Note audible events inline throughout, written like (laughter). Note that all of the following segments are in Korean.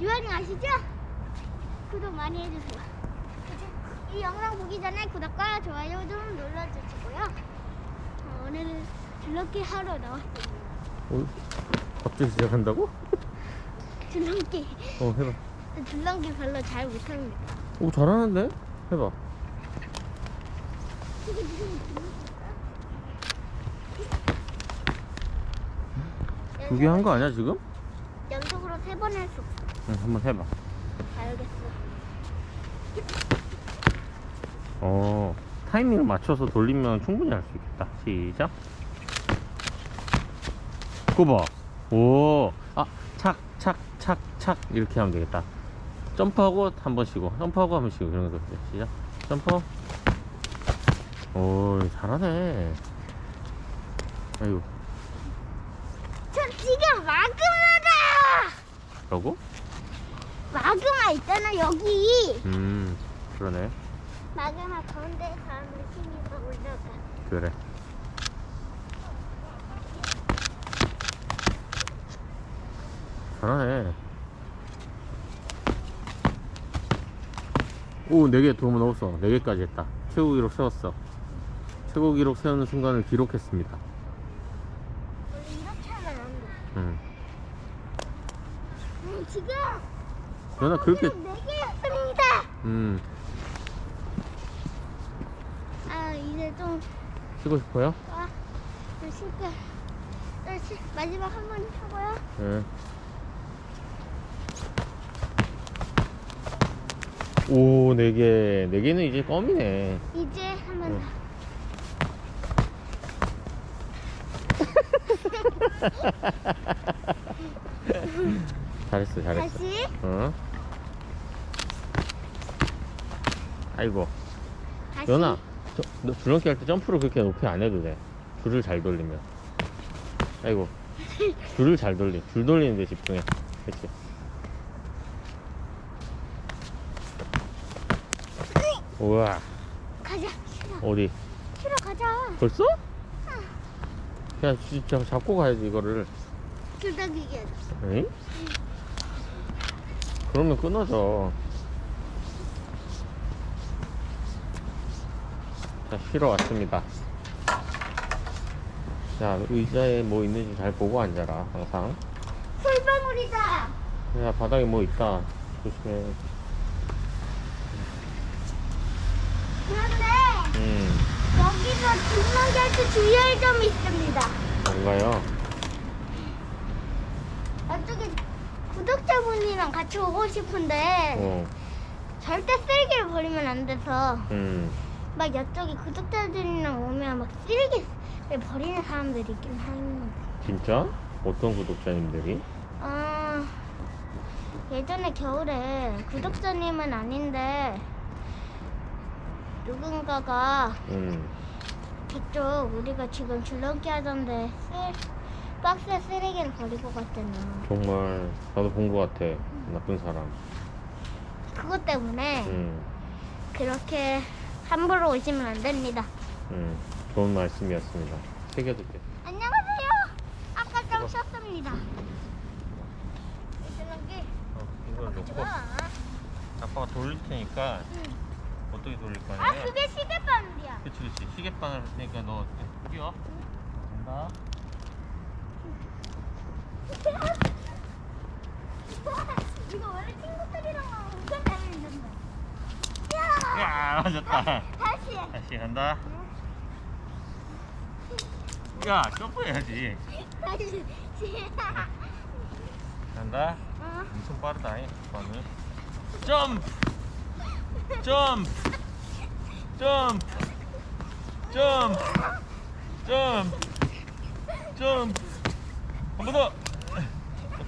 유한이 아시죠? 구독 많이 해주세요. 이 영상 보기 전에 구독과 좋아요 좀 눌러주시고요. 어, 오늘은 줄넘기 하러 나왔습니다. 어? 갑자기 시작한다고? (laughs) 줄넘기. 어 해봐 줄넘기 별로 잘 못합니다. 오 잘하는데? 해봐 (laughs) 두 개 한 거 아니야 지금? 연속으로 세 번 할 수 없어. 응 한번 해봐. 알겠어. 어 타이밍을 맞춰서 돌리면 충분히 할 수 있겠다. 시작. 그거 봐오아 착 착 착 착. 이렇게 하면 되겠다. 점프하고 한 번 쉬고 점프하고 한 번 쉬고 이런 거 돼. 시작. 점프. 오 잘하네. 아이고. 저 지금 마그마다! 그러고 마그마 있잖아 여기. 음 그러네 마그마 가운데 사람들 힘이 막 올라가. 그래 잘하네 오 4개 도움 넣었어 4개까지 했다 최고 기록 세웠어 최고 기록 세우는 순간을 기록했습니다 원래 이렇게 하면 안 돼. 음. 음, 지금 연아 그렇게 네 개였습니다. 음 아 이제 좀 쉬고 싶어요? 아, 좀 쉴게. 좀 쉬, 마지막 한 번 하고요. 네. 오 4개 4개는 이제 껌이네 이제 한번 응. 더. (laughs) (laughs) 잘했어 잘했어 다시. 어? 아이고 다시. 연아 저, 너 줄넘기 할 때 점프를 그렇게 높이 안 해도 돼 줄을 잘 돌리면 아이고 줄을 잘 돌리 줄 돌리는데 집중해 그렇지 우와 가자. 싫어. 어디 싫어 가자. 벌써? 그냥 진짜 잡고 가야지 이거를 줄다기기 하자. 에이? 그러면 끊어져 자 쉬러 왔습니다 자 의자에 뭐 있는지 잘 보고 앉아라 항상 솔방울이다. 야 바닥에 뭐 있다 조심해 그런데 음 여기서 줄넘기 할때 주의할 점이 있습니다. 뭔가요? 나중에 구독자분이랑 같이 오고 싶은데 어, 절대 쓰레기를 버리면 안 돼서 음막 이쪽에 구독자들이랑 오면 막 쓰레기를 버리는 사람들이 있긴 하는데 진짜? 어떤 구독자님들이? 아 예전에 겨울에 구독자님은 아닌데 누군가가 음 저쪽 우리가 지금 줄넘기 하던데 쓰, 박스에 쓰레기를 버리고 갔잖아 정말 나도 본 것 같아. 나쁜 사람. 그것 때문에 음, 그렇게 함부로 오시면 안 됩니다. 음 좋은 말씀이었습니다. 새겨둘게. 안녕하세요. 아까 좀 쉬었습니다. 어, 이걸 놓고. 아빠가 돌릴 테니까 응. 어떻게 돌릴 아 거냐면 그게 시계바늘이야. 그치 그치. 시계바늘 할 테니까 너 뛰어 간다 이거 원래 친구들이랑 엄청 재밌는데 야. 야 맞았다. 다시 다시. 간다. 야 점프해야지. 다시 간다. 어. 엄청 빠르다 이 바늘 점프! 점프! 점프! 점프! 점프! 점프! 한번 더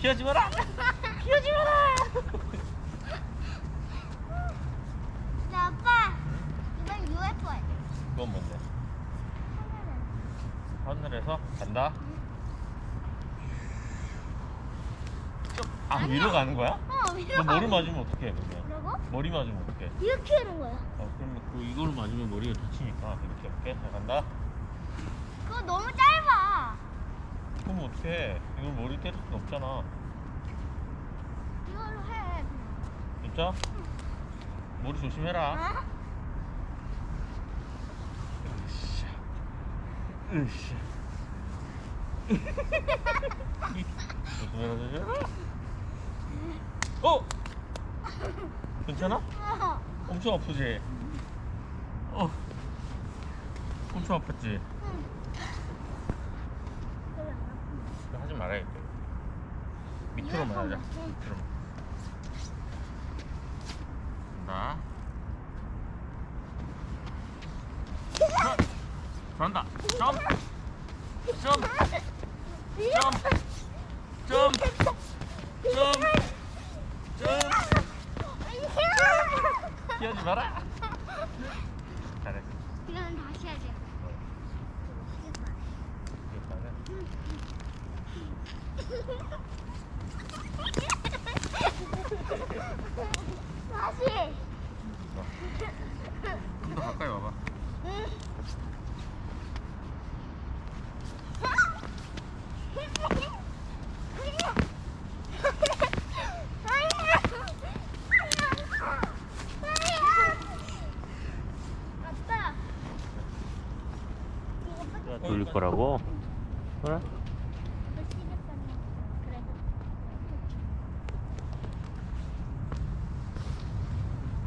피하지 마라. (laughs) 피하지 마라. 자 아빠 이건 UFO야. 그건 뭔데? 하늘에서? 간다? 점. 아 위로 가는 거야? 어너 위로 머리 맞으면 어떡해 그러면? 뭐라고? 머리 맞으면 어떡해? 이렇게 하는 거야. 어, 그러면 그 이걸 맞으면 머리가 다치니까 이렇게 할게. 자 간다. 그거 너무 짧아 그럼 어떡해 이걸 머리 때릴 순 없잖아 이걸로 해 진짜? 머리 조심해라. 어? 으쌰. 으쌰. 조심해라, 조심해라. 어? 괜찮아? 어. 엄청 아프지? 어. 엄청 아팠지? 응. 별로 안 아픈데. 이거 하지 말아야겠다. 밑으로만 하자. 응. 밑으로만. 간다. 하! 잘한다. 점! 점! 점! 점! 점! 점! 피하지 마라. 잘했어. 이건 다시 하자. 이겼다네. 다시. 좀 더 가까이 와봐. 응. 돌릴 거라고? 그래? 이거 시계까지. 그래.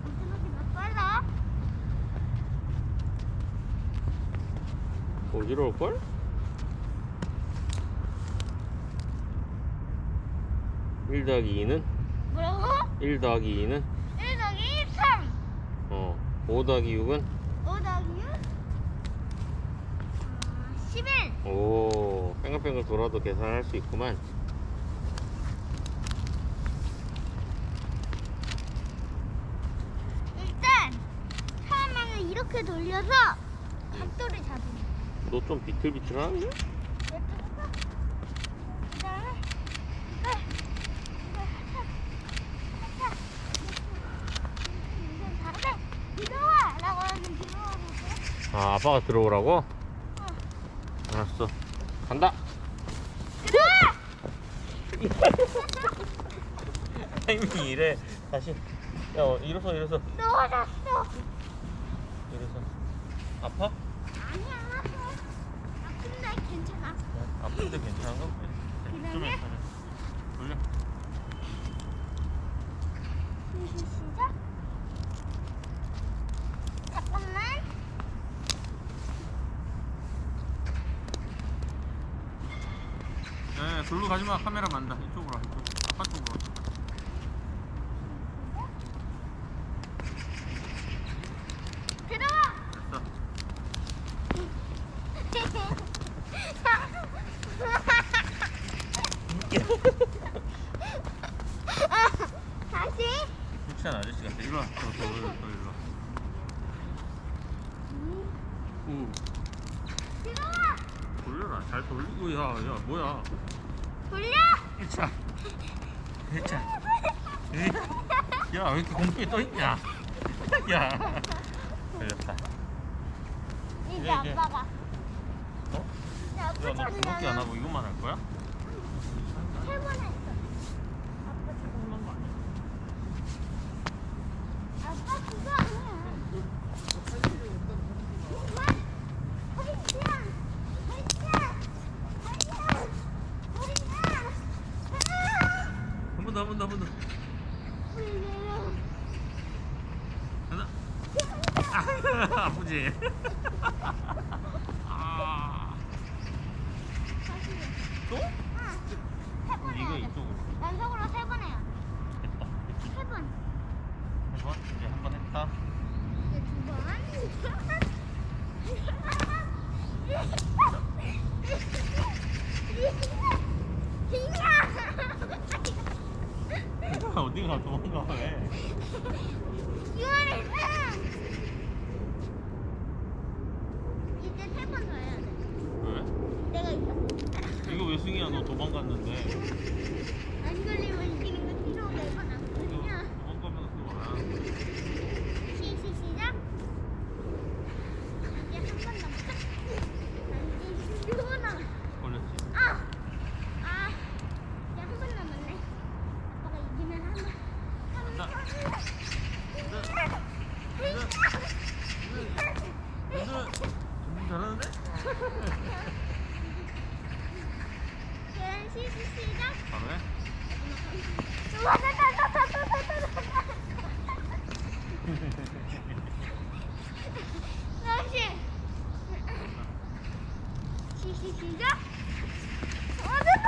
이쪽으로 몇 빨라? 어지러울걸? 일 더하기 2는? 뭐라고? 1 더하기 2는? 1 더하기 3. 어. 5 더하기 6은? 5 더하기 6? 어, 11. 오, 뺑글뺑글 돌아도 계산할 수 있구만. 일단 처음에는 이렇게 돌려서 너좀 하면 들어오고 아, 아빠가 들어오라고? 어. 알았어. 간다! 타이밍이 이래. 다시. 야, 어, 일어서, 일어서. 넣어놨어 일어서. 아파? 아니야 아픈데 괜찮아 야, 아픈데 괜찮은 거? 좀? 괜찮아. 돌려. 시작 잠깐만 네, 돌로 가지 마. 카메라 만다. 이쪽으로 와. 이쪽. 아빠 쪽으로. 들어와 됐어. 다시 유치한 아저씨 같아. 일로 와. 더, 더, 더, 더 일로 와. 오. 돌려라. 잘 돌리고, 야, 야, 뭐야. 돌려 1차. 1차. 야, 왜 이렇게 공중에 떠 있냐? 야. 걸렸다. 이제 아빠가 어? 이제 야, 아빠 너 그렇게 안 하고 이것만 할 거야? 세번 했어 아빠 그런 거 아니야? 아빠 그거 아니야 한 번 더, 한 번 더, 한 번 더. 하나. (laughs) (laughs) 아, 아프지? 아. 또? 이거 이쪽으로. 연속으로 세 번. (laughs) 세 번. 세 번? 이제 한 번 했다. 이제 두 번. 어디가 도망가 왜? yaşayacağım. Orada